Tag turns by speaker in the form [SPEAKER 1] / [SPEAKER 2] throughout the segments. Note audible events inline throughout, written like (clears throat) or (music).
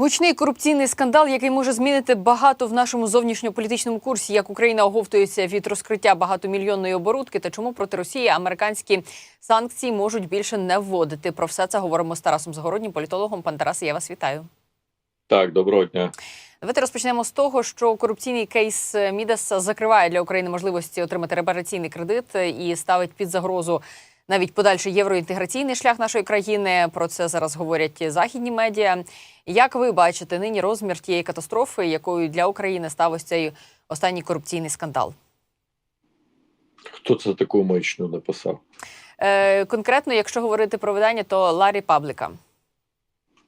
[SPEAKER 1] Гучний корупційний скандал, який може змінити багато в нашому зовнішньополітичному курсі, як Україна оговтується від розкриття багатомільйонної оборудки та чому проти Росії американські санкції можуть більше не вводити. Про все це говоримо з Тарасом Загороднім, політологом. Пан Тарасе, я вас вітаю.
[SPEAKER 2] Так, доброго дня.
[SPEAKER 1] Давайте розпочнемо з того, що корупційний кейс Мідаса закриває для України можливості отримати репараційний кредит і ставить під загрозу навіть подальший євроінтеграційний шлях нашої країни. Про це зараз говорять західні медіа. Як ви бачите нині розмір тієї катастрофи, якою для України став ось цей останній корупційний скандал?
[SPEAKER 2] Хто це таку маячню написав?
[SPEAKER 1] Е, конкретно, якщо говорити про видання, то Ларі Пабліка.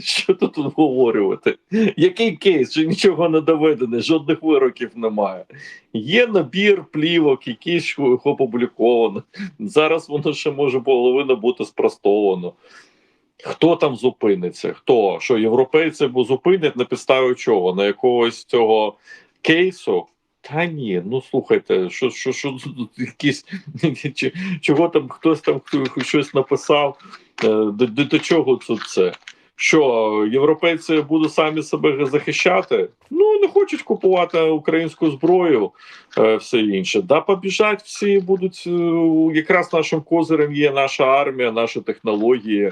[SPEAKER 2] Що тут обговорювати? Який кейс? Що нічого не доведене, жодних вироків немає. Є набір плівок, якісь опубліковано. Зараз воно ще може половина бути спростовано. Хто там зупиниться? Хто? Що європейці зупинять на підставі чого? На якогось цього кейсу? Та ні, ну слухайте, що що, що якісь (laughs) чого там хтось там щось написав? Е, до, до чого тут це? Що європейці будуть самі себе захищати? Ну не хочуть купувати українську зброю, е, все інше. Да, побіжать всі будуть е, якраз нашим козирем є наша армія, наші технології.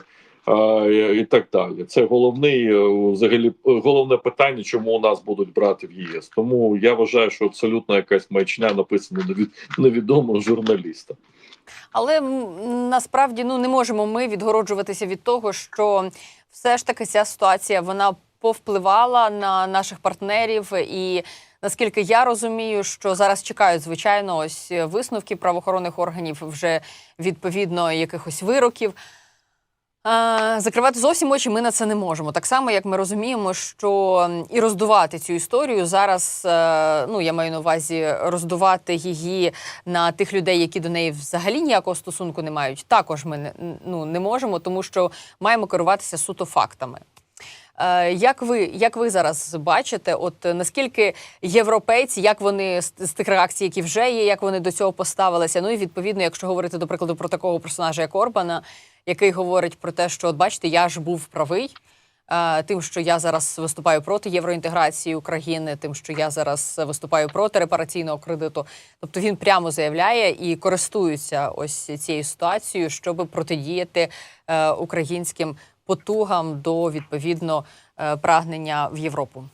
[SPEAKER 2] е, І так далі, це головний взагалі головне питання, чому у нас будуть брати в ЄС. Тому я вважаю, що абсолютно якась маячня написана невід- невідомого журналіста.
[SPEAKER 1] Але насправді ну не можемо ми відгороджуватися від того, що все ж таки ця ситуація вона повпливала на наших партнерів. І наскільки я розумію, що зараз чекають звичайно ось висновки правоохоронних органів вже відповідно якихось вироків. А, Закривати зовсім очі ми на це не можемо. Так само, як ми розуміємо, що і роздувати цю історію зараз, е, ну я маю на увазі роздувати її на тих людей, які до неї взагалі ніякого стосунку не мають. Також ми не, ну, не можемо, тому що маємо керуватися суто фактами. Е, Як ви, як ви зараз бачите, от е, наскільки європейці, як вони з, тих реакцій, які вже є, як вони до цього поставилися? Ну і відповідно, якщо говорити до прикладу про такого персонажа, як Орбана, який говорить про те, що от бачите, я ж був правий. е, Тим, що я зараз виступаю проти євроінтеграції України, тим, що я зараз виступаю проти репараційного кредиту. Тобто він прямо заявляє і користується ось цією ситуацією, щоб протидіяти українським потугам до відповідно е, прагнення в Європу.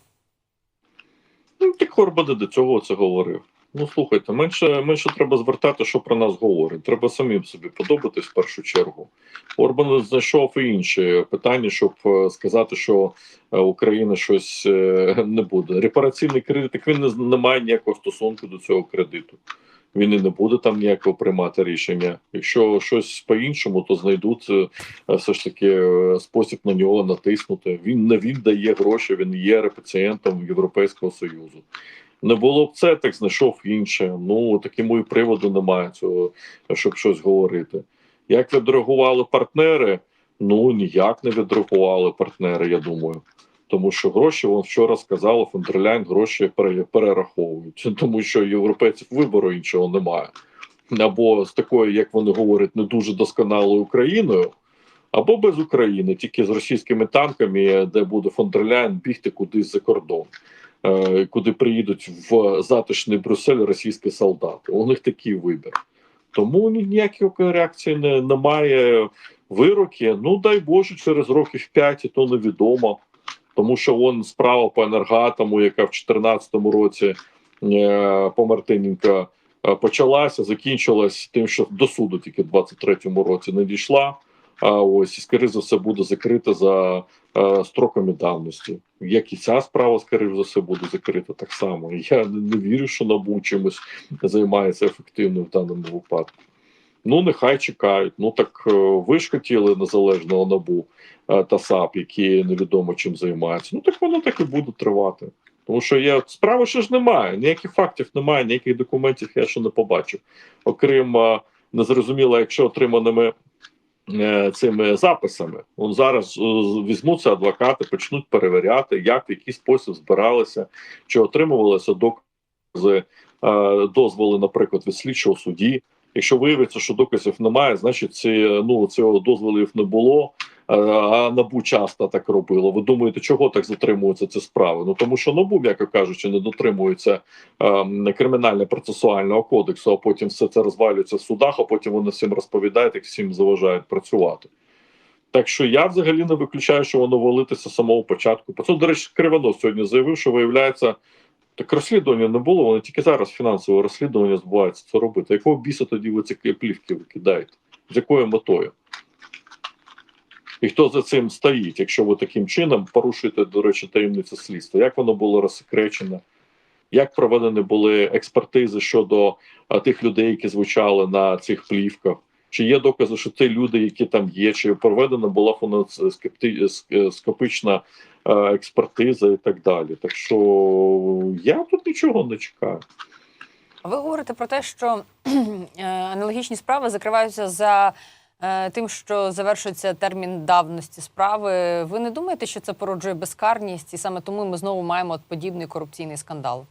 [SPEAKER 2] Ну, так Орбан до цього це говорив. Ну слухайте, менше менше треба звертати, що про нас говорить. Треба самим собі подобатись в першу чергу. Орбан знайшов і інші питання, щоб е, сказати, що е, Україна щось не буде. Репараційний кредит так він не має ніякого стосунку до цього кредиту. Він і не буде там ніякого приймати рішення. Якщо щось по-іншому, то знайдуть е, все ж таки е, спосіб на нього натиснути. Він не він дає гроші, він є репацієнтом Європейського Союзу. Не було б це, так знайшов інше. Ну такому і приводу немає цього, щоб щось говорити. Як відреагували партнери? Ну ніяк не відреагували партнери, я думаю. Тому що гроші, вон вчора сказала Фондерляйн, гроші пере- перераховують, (laughs) тому що європейців вибору іншого немає. Або з такою, як вони говорять, не дуже досконалою Україною, або без України, тільки з російськими танками, де буде Фондерляйн бігти кудись за кордон, е, куди приїдуть в затишний Брюссель російські солдати. У них такий вибір. Тому ні- ніякої реакції не, немає. Вироки, ну дай Боже, через років 5, то невідомо. Тому що вон справа по енергоатому, яка в 2014 році е, по Мартиненка е, почалася, закінчилась тим, що до суду тільки в 23-му році не дійшла. А ось і скоріше за все буде закрита за е, строками давності. Як і ця справа, скоріше за все, буде закрита так само. Я не, вірю, що НАБУ чимось займається ефективно в даному випадку. Ну, нехай чекають. Ну так е, ви ж хотіли незалежного набу та САП, які невідомо чим займаються. Ну так воно так і буде тривати. Тому що я справи ще ж немає, ніяких фактів немає, ніяких документів я ще не побачив. Окрім е, незрозуміло, якщо отриманими е, цими записами. Он зараз е, візьмуться адвокати, почнуть перевіряти, як в який спосіб збиралися, чи отримувалися докази, е, дозволи, наприклад, від слідчого судді. Якщо виявиться, що доказів немає, значить ці, ну цього дозволів не було. А набу часто так робило. Ви думаєте, чого так затримуються ці справи? Ну тому що набу, м'яко кажучи, не дотримується е, кримінально-процесуального кодексу, а потім все це розвалюється в судах, а потім вони всім розповідають, як всім заважають працювати. Так що я взагалі не виключаю, що воно валитися з самого початку. Про це, до речі, Кривонос сьогодні заявив, що виявляється, так розслідування не було, вони тільки зараз фінансове розслідування збуваються це робити. Якого біса тоді ви ці плівки викидаєте? З якою метою? І хто за цим стоїть, якщо ви таким чином порушуєте, до речі, таємницю слідства? Як воно було розсекречено? Як проведені були експертизи щодо тих людей, які звучали на цих плівках? Чи є докази, що ті люди, які там є, чи проведена була фоноскопична експертиза і так далі? Так що я тут нічого не чекаю.
[SPEAKER 1] Ви говорите про те, що е, аналогічні справи закриваються за тим, що завершується термін давності справи. Ви не думаєте, що це породжує безкарність, і саме тому ми знову маємо от подібний корупційний скандал?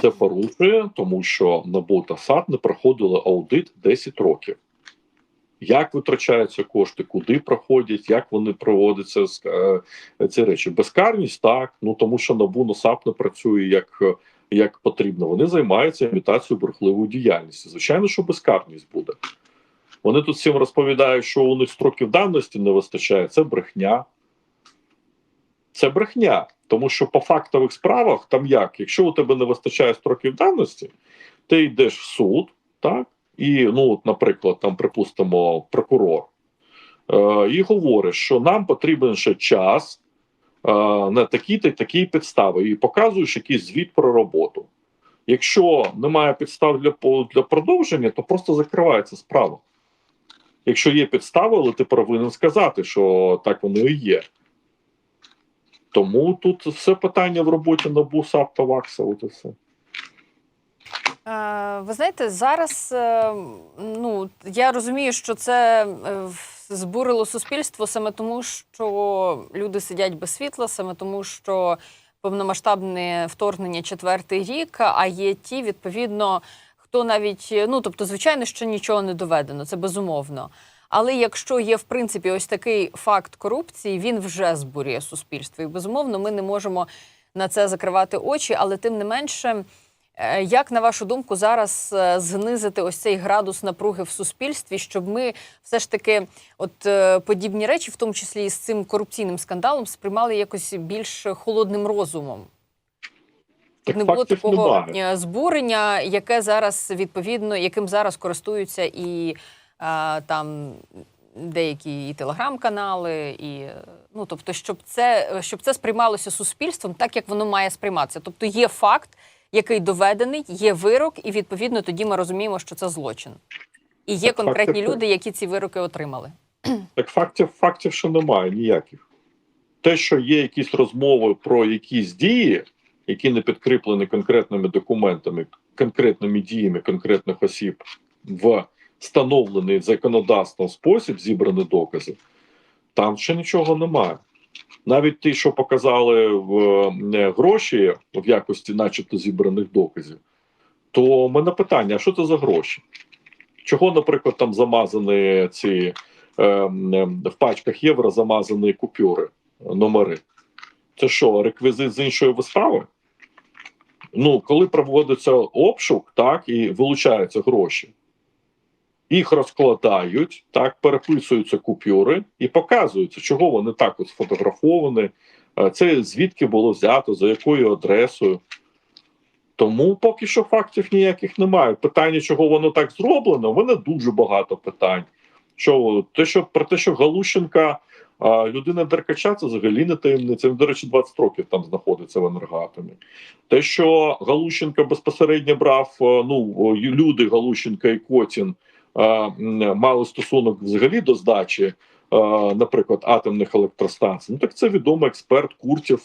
[SPEAKER 2] Це порушує, тому що НАБУ та САД не проходили аудит 10 років. Як витрачаються кошти, куди проходять, як вони проводяться е, ці речі? Безкарність так, ну тому що НАБУ на САП не працює як як потрібно. Вони займаються імітацією бурхливої діяльності. Звичайно, що безкарність буде. Вони тут всім розповідають, що у них строків давності не вистачає. Це брехня. Це брехня. Тому що по фактових справах там як, якщо у тебе не вистачає строків давності, ти йдеш в суд, так, і, ну, от, наприклад, там, припустимо, прокурор, е, і говориш, що нам потрібен ще час е, на такі-то такі підстави, і показуєш якийсь звіт про роботу. Якщо немає підстав для для продовження, то просто закривається справа. Якщо є підстави, але ти повинен сказати, що так воно і є. Тому тут все питання в роботі НАБУ, САП та ВАКСа, от і все.
[SPEAKER 1] Е, Ви знаєте, зараз е, ну я розумію, що це е, збурило суспільство саме тому, що люди сидять без світла, саме тому, що повномасштабне вторгнення четвертий рік. А є ті, відповідно, хто навіть ну тобто, звичайно, що нічого не доведено, це безумовно. Але якщо є в принципі ось такий факт корупції, він вже збурює суспільство. І безумовно, ми не можемо на це закривати очі. Але тим не менше, е, як на вашу думку, зараз е, знизити ось цей градус напруги в суспільстві, щоб ми все ж таки, от е, подібні речі, в тому числі і з цим корупційним скандалом, сприймали якось більш холодним розумом?
[SPEAKER 2] Так
[SPEAKER 1] не було такого
[SPEAKER 2] немає.
[SPEAKER 1] збурення, яке зараз відповідно, яким зараз користуються і там деякі і телеграм-канали, і ну тобто, щоб це щоб це сприймалося суспільством, так як воно має сприйматися. Тобто є факт, який доведений, є вирок, і відповідно тоді ми розуміємо, що це злочин. І є
[SPEAKER 2] так,
[SPEAKER 1] конкретні
[SPEAKER 2] фактів,
[SPEAKER 1] люди, які ці вироки отримали. (clears throat)
[SPEAKER 2] Так фактів фактів ще немає ніяких. Те, що є якісь розмови про якісь дії, які не підкріплені конкретними документами, конкретними діями конкретних осіб в встановлений законодавством спосіб зібрані докази, там ще нічого немає. Навіть ті, що показали в е, гроші в якості, начебто, зібраних доказів, то у мене питання: а що це за гроші? Чого, наприклад, там замазані ці е, е, в пачках євро замазані купюри, номери? Це що, реквізит з іншої вистави? Ну, коли проводиться обшук, так і вилучаються гроші, їх розкладають, так переписуються купюри і показуються, чого вони так от сфотографовані. Це звідки було взято, за якою адресою. Тому поки що фактів ніяких немає. Питання, чого воно так зроблено, в мене дуже багато питань. Що те, що про те, що Галущенка а людина Деркача, це взагалі не таємниця. Він, до речі, 20 років там знаходиться в енергоатомі. Те, що Галущенка безпосередньо брав ну люди Галущенка і Котін мали стосунок взагалі до здачі, наприклад, атомних електростанцій. Ну так це відомий експерт Куртів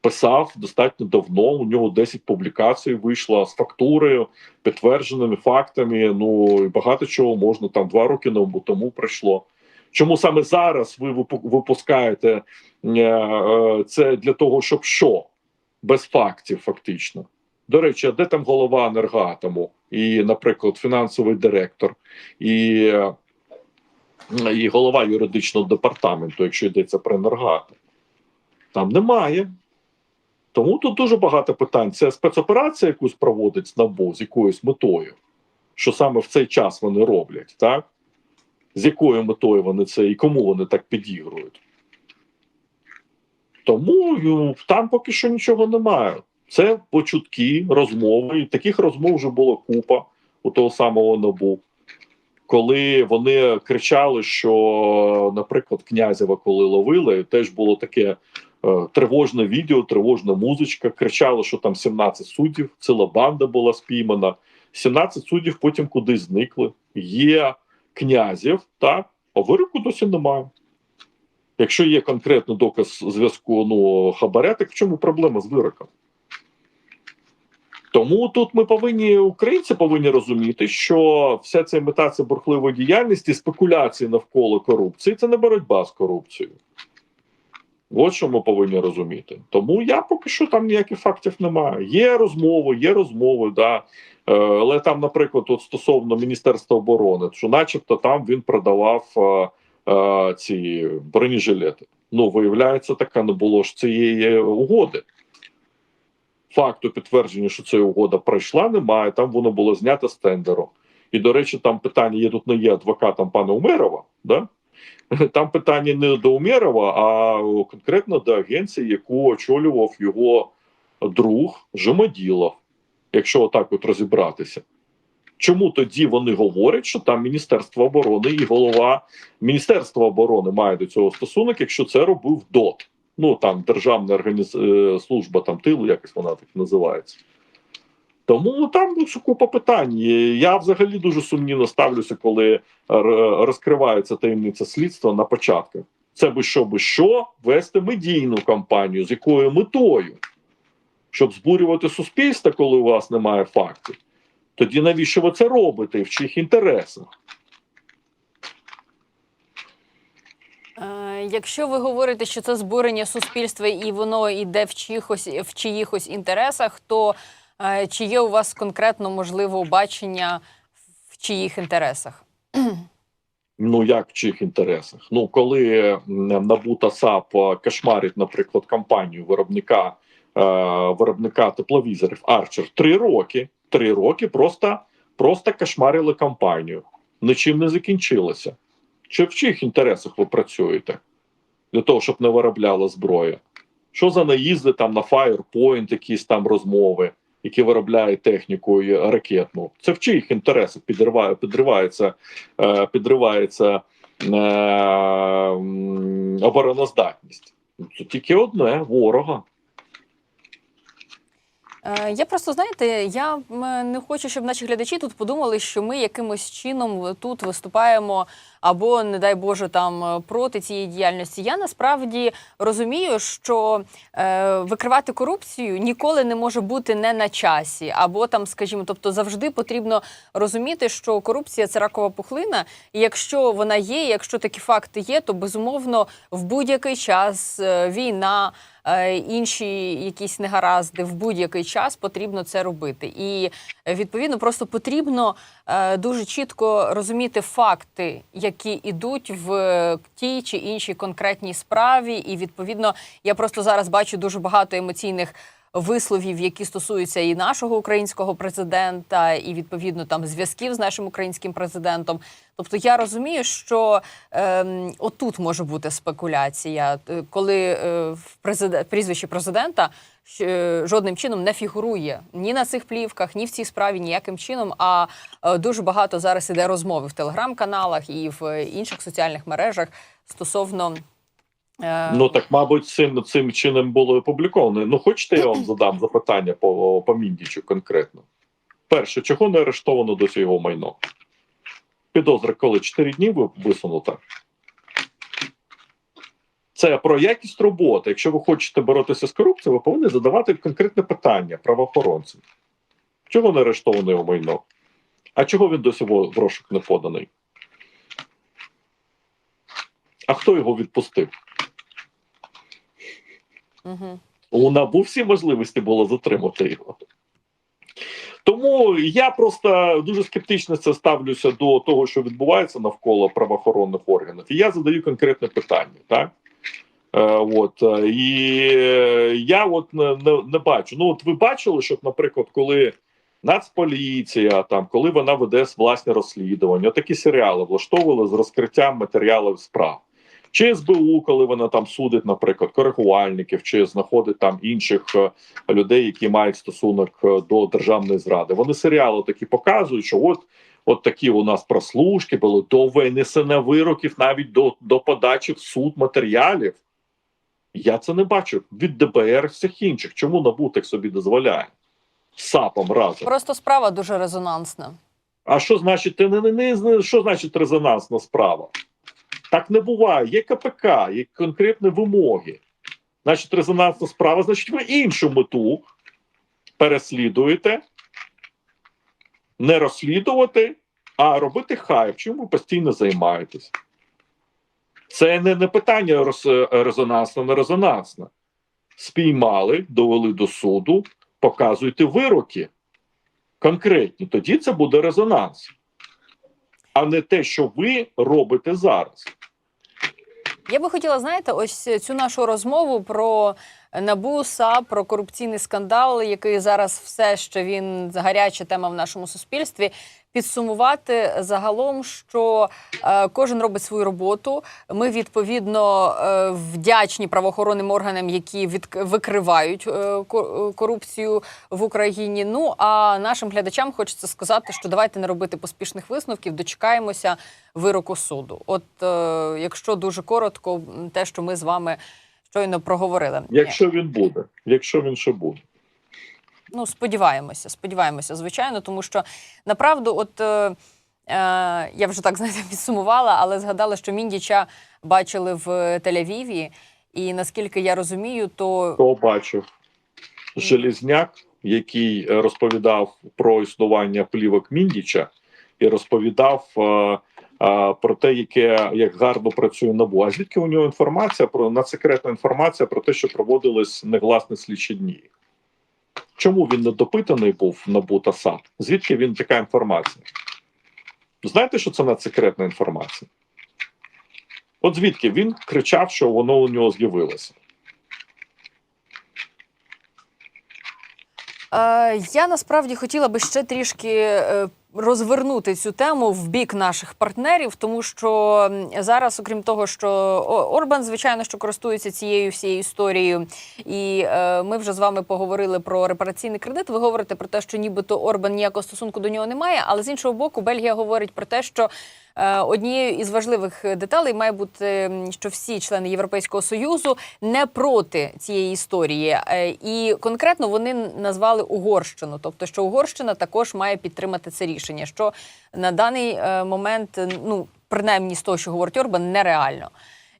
[SPEAKER 2] писав достатньо давно. У нього 10 публікацій вийшло з фактурою, підтвердженими фактами. Ну і багато чого можна там два роки тому пройшло. Чому саме зараз ви випускаєте е, е, це для того, щоб що без фактів, фактично? До речі, а де там голова енергоатому і, наприклад, фінансовий директор, і і голова юридичного департаменту, якщо йдеться про енергоатом. Там немає. Тому тут дуже багато питань. Це спецоперація якусь проводить НАБУ з якоюсь метою, що саме в цей час вони роблять, так? З якою метою вони це і кому вони так підігрують. Тому ну, там поки що нічого немає. Це почутки, розмови. І таких розмов вже було купа у того самого НАБУ. Коли вони кричали, що, наприклад, князєва, коли ловили, теж було таке е, тривожне відео, тривожна музичка. Кричали, що там 17 суддів, ціла банда була спіймана. 17 суддів потім кудись зникли. Є князів, та а вироку досі немає. Якщо є конкретний доказ зв'язку ну, хабаря, так в чому проблема з вироком? Тому тут ми повинні, українці повинні розуміти, що вся ця імітація бурхливої діяльності, спекуляції навколо корупції це не боротьба з корупцією. От що ми повинні розуміти. Тому я поки що там ніяких фактів немає. Є розмови, є розмови, да. Е, але там, наприклад, от стосовно Міністерства оборони, що начебто там він продавав е, е, ці бронежилети. Ну, виявляється, така не було ж цієї угоди. Факту підтвердження, що ця угода пройшла, немає. Там воно було знято з тендеру. І, до речі, там питання є тут не є адвокатом пана Умерова. Да? (laughs) Там питання не до Умерова, а конкретно до агенції, яку очолював його друг Жемоділов, якщо отак от розібратися. Чому тоді вони говорять, що там Міністерство оборони і голова Міністерства оборони має до цього стосунок, якщо це робив ДОТ? Ну там Державна організ... е, служба там тилу, якось вона так називається. Тому там купа питань. Я взагалі дуже сумнівно ставлюся, коли розкривається таємниця слідства на початках. Це би що би що вести медійну кампанію, з якою метою? Щоб збурювати суспільство, коли у вас немає фактів. Тоді навіщо ви це робите і в чиїх інтересах?
[SPEAKER 1] Е, Якщо ви говорите, що це збурення суспільства і воно йде в чиїхось в чиїхось інтересах, то е, чи є у вас конкретно можливо бачення в чиїх інтересах?
[SPEAKER 2] Ну як в чиїх інтересах? Ну коли м, НАБУ та САП е, кошмарить, наприклад, компанію виробника е, виробника тепловізорів Арчер три роки, три роки просто, просто кошмарили компанію. Нічим не закінчилося. Чи в чиїх інтересах ви працюєте для того, щоб не виробляла зброя? Що за наїзди там на Firepoint, якісь там розмови, які виробляють техніку і ракетну? Це в чиїх інтересах підриває, підривається, е, підривається е, обороноздатність? Це тільки одне ворога.
[SPEAKER 1] Е, Я просто знаєте, я не хочу, щоб наші глядачі тут подумали, що ми якимось чином тут виступаємо або, не дай Боже, там е, проти цієї діяльності. Я насправді розумію, що е, викривати корупцію ніколи не може бути не на часі, або там, скажімо, тобто завжди потрібно розуміти, що корупція це ракова пухлина, і якщо вона є, якщо такі факти є, то безумовно в будь-який час е, війна інші якісь негаразди в будь-який час потрібно це робити. І е, відповідно просто потрібно е, дуже чітко розуміти факти, які ідуть в е, тій чи іншій конкретній справі. І відповідно, я просто зараз бачу дуже багато емоційних. Висловів, які стосуються і нашого українського президента, і відповідно там зв'язків з нашим українським президентом. Тобто я розумію, що ем, отут може бути спекуляція, е, коли е, в президент, прізвище президента е, жодним чином не фігурує ні на цих плівках, ні в цій справі ніяким чином. А е, дуже багато зараз іде розмови в телеграм-каналах і в е, інших соціальних мережах стосовно.
[SPEAKER 2] Ну так, мабуть, цим цим чином було опубліковано. Ну, хочете, я вам задам запитання по, по Міндічу конкретно. Перше, чого не арештовано досі його майно? Підозра, коли 4 дні ви- висунута. Це про якість роботи. Якщо ви хочете боротися з корупцією, ви повинні задавати конкретне питання правоохоронцям. Чого не арештовано його майно? А чого він досі в розшук не поданий? А хто його відпустив?
[SPEAKER 1] Угу.
[SPEAKER 2] У НАБУ всі можливості було затримати його. Тому я просто дуже скептично це ставлюся до того, що відбувається навколо правоохоронних органів. І я задаю конкретне питання, так? Е, от е, і я от не, не, не бачу. Ну, от ви бачили, щоб, наприклад, коли Нацполіція, там коли вона веде власне розслідування, такі серіали влаштовували з розкриттям матеріалів справ. Чи СБУ, коли вона там судить, наприклад, коригувальників, чи знаходить там інших е, людей, які мають стосунок е, до державної зради. Вони серіали такі показують, що от, от такі у нас прослушки були до винесення вироків, навіть до, до подачі в суд матеріалів. Я це не бачу від ДБР всіх інших. Чому НАБУ так собі дозволяє? САПом разом.
[SPEAKER 1] Просто справа дуже резонансна.
[SPEAKER 2] А що значить ти не, не, не що значить резонансна справа? Так не буває. Є КПК, є конкретні вимоги. Значить, резонансна справа, значить, ви іншу мету переслідуєте, не розслідувати, а робити хайп, чим ви постійно займаєтесь. Це не, не питання роз, резонансне, не резонансне. Спіймали, довели до суду, показуйте вироки конкретні, тоді це буде резонанс, а не те, що ви робите зараз.
[SPEAKER 1] Я би хотіла, знаєте, ось цю нашу розмову про НАБУ, САП, про корупційний скандал, який зараз все ще він гаряча тема в нашому суспільстві. Підсумувати загалом, що е, кожен робить свою роботу. Ми відповідно е, вдячні правоохоронним органам, які від, викривають е, корупцію в Україні. Ну а нашим глядачам хочеться сказати, що давайте не робити поспішних висновків, дочекаємося вироку суду. От якщо дуже коротко, те, що ми з вами щойно проговорили.
[SPEAKER 2] Якщо він буде, якщо він ще буде.
[SPEAKER 1] Ну, сподіваємося, сподіваємося, звичайно, тому що направду, от е, е, я вже так (laughs) знаєте, підсумувала, але згадала, що Міндіча бачили в Тель-Авіві, і наскільки я розумію, то
[SPEAKER 2] Хто бачив Желізняк, який е, розповідав про існування плівок Міндіча, і розповідав е, е, про те, яке як гарно працює НАБУ. А звідки у нього інформація про надсекретна інформація про те, що проводились негласні слідчі дні? Чому він не допитаний був НАБУ та? Звідки він така інформація? Знаєте, що це надсекретна інформація? От звідки він кричав, що воно у нього з'явилося?
[SPEAKER 1] Е, я насправді хотіла би ще трішки е, розвернути цю тему в бік наших партнерів, тому що зараз, окрім того, що Орбан, звичайно, що користується цією всією історією, і е, ми вже з вами поговорили про репараційний кредит. Ви говорите про те, що нібито Орбан ніякого стосунку до нього немає, але з іншого боку, Бельгія говорить про те, що Однією із важливих деталей має бути, що всі члени Європейського союзу не проти цієї історії, Е, і конкретно вони назвали Угорщину, тобто що Угорщина також має підтримати це рішення, що на даний е, момент, ну принаймні з того, що говорить Орбан, нереально.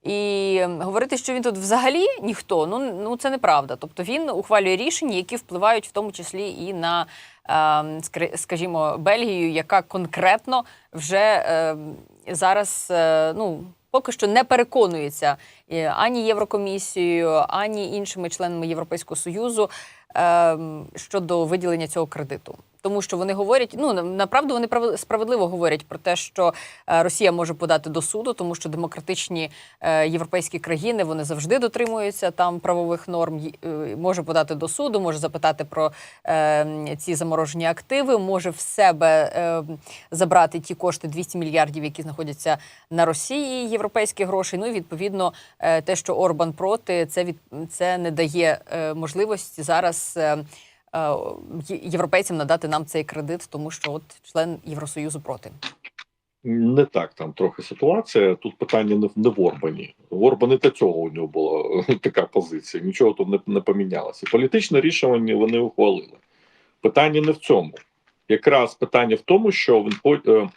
[SPEAKER 1] І говорити, що він тут взагалі ніхто, ну ну це неправда. Тобто він ухвалює рішення, які впливають в тому числі і на, е, скажімо, Бельгію, яка конкретно вже е, зараз е, ну. Поки що не переконується е, ані Єврокомісією, ані іншими членами Європейського союзу щодо виділення цього кредиту. Тому що вони говорять, ну на- направду вони прав- справедливо говорять про те, що е, Росія може подати до суду, тому що демократичні е, європейські країни вони завжди дотримуються там правових норм. Е, Може подати до суду, може запитати про е, ці заморожені активи, може в себе е, забрати ті кошти 200 мільярдів, які знаходяться на Росії, європейські гроші. Ну і відповідно те, що Орбан проти, це від це не дає можливості зараз. Е, е, Європейцям надати нам цей кредит, тому що от член Євросоюзу проти.
[SPEAKER 2] Не так там трохи ситуація. Тут питання не, в- не в Орбані. В Орбані та цього у нього була (laughs) така позиція. Нічого тут не, не помінялося. Політичне рішення вони ухвалили. Питання не в цьому. Якраз питання в тому, що е,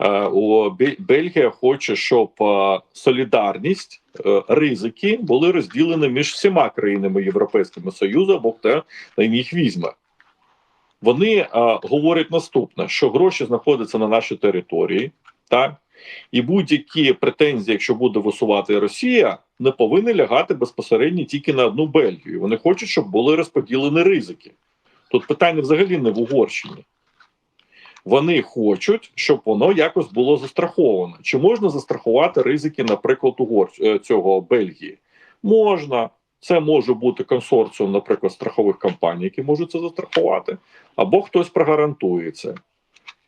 [SPEAKER 2] е, Бельгія хоче, щоб е, солідарність, ризики були розділені між всіма країнами Європейського Союзу, або хто на їх візьме. Вони говорять наступне: що гроші знаходяться на нашій території, так і будь-які претензії, якщо буде висувати Росія, не повинні лягати безпосередньо тільки на одну Бельгію. Вони хочуть, щоб були розподілені ризики. Тут питання взагалі не в Угорщині. Вони хочуть, щоб воно якось було застраховано. Чи можна застрахувати ризики, наприклад, угор е, цього Бельгії? Можна. Це може бути консорціум, наприклад, страхових компаній, які можуть це застрахувати, або хтось прогарантує це.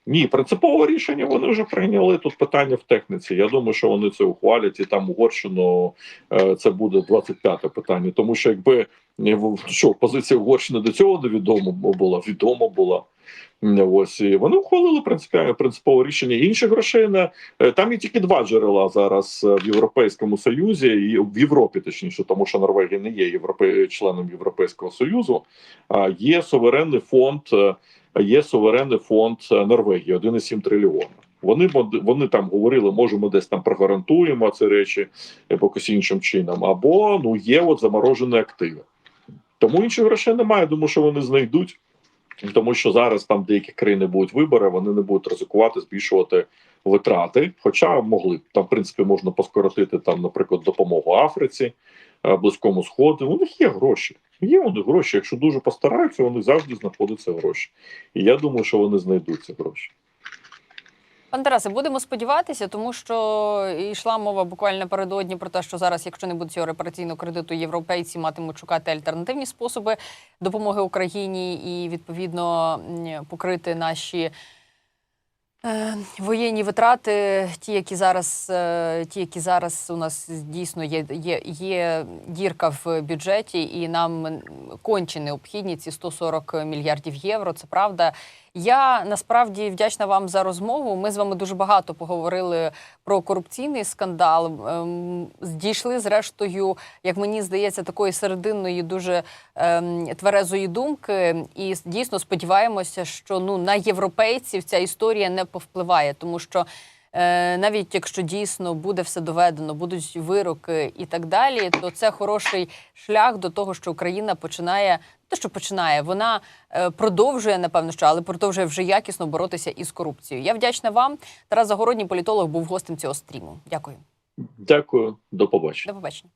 [SPEAKER 2] Ні, принципове рішення вони вже прийняли. Тут питання в техніці. Я думаю, що вони це ухвалять, і там Угорщину е, це буде 25-те питання. Тому що якби е, що позиція Угорщини до цього невідомо була, відома була. Ось і вони ухвалили принципове рішення. Інших грошей не е, там є тільки два джерела зараз е, в Європейському Союзі і в Європі, точніше, тому що Норвегія не є європе... членом Європейського Союзу. А є суверенний фонд, е, є суверенний фонд Норвегії 1,7 трильйона. Вони вони там говорили, може, ми десь там прогарантуємо ці речі якось іншим чином, або ну є от заморожені активи. Тому інших грошей немає. Думаю, що вони знайдуть. Тому що зараз там деякі країни будуть вибори, вони не будуть ризикувати збільшувати витрати. Хоча могли б там, в принципі, можна поскоротити там, наприклад, допомогу Африці, е, близькому сходу. У них є гроші. Є них гроші. Якщо дуже постараються, вони завжди знаходяться гроші. І я думаю, що вони знайдуть ці гроші.
[SPEAKER 1] Пане Тарасе, будемо сподіватися, тому що йшла мова буквально напередодні про те, що зараз, якщо не буде цього репараційного кредиту, європейці матимуть шукати альтернативні способи допомоги Україні і відповідно покрити наші. Е, Воєнні витрати, ті, які зараз, е, ті, які зараз у нас дійсно є, є, є дірка в бюджеті, і нам конче необхідні ці 140 мільярдів євро. Це правда. Я насправді вдячна вам за розмову. Ми з вами дуже багато поговорили про корупційний скандал. Ем, Дійшли зрештою, як мені здається, такої серединної дуже ем, тверезої думки. І дійсно сподіваємося, що ну на європейців ця історія не повпливає, тому що. е, Навіть якщо дійсно буде все доведено, будуть вироки і так далі, то це хороший шлях до того, що Україна починає те, що починає, вона е, продовжує, напевно, що але продовжує вже якісно боротися із корупцією. Я вдячна вам. Тарас Загородній політолог був гостем цього стріму. Дякую.
[SPEAKER 2] Дякую, до побачення.
[SPEAKER 1] До побачення.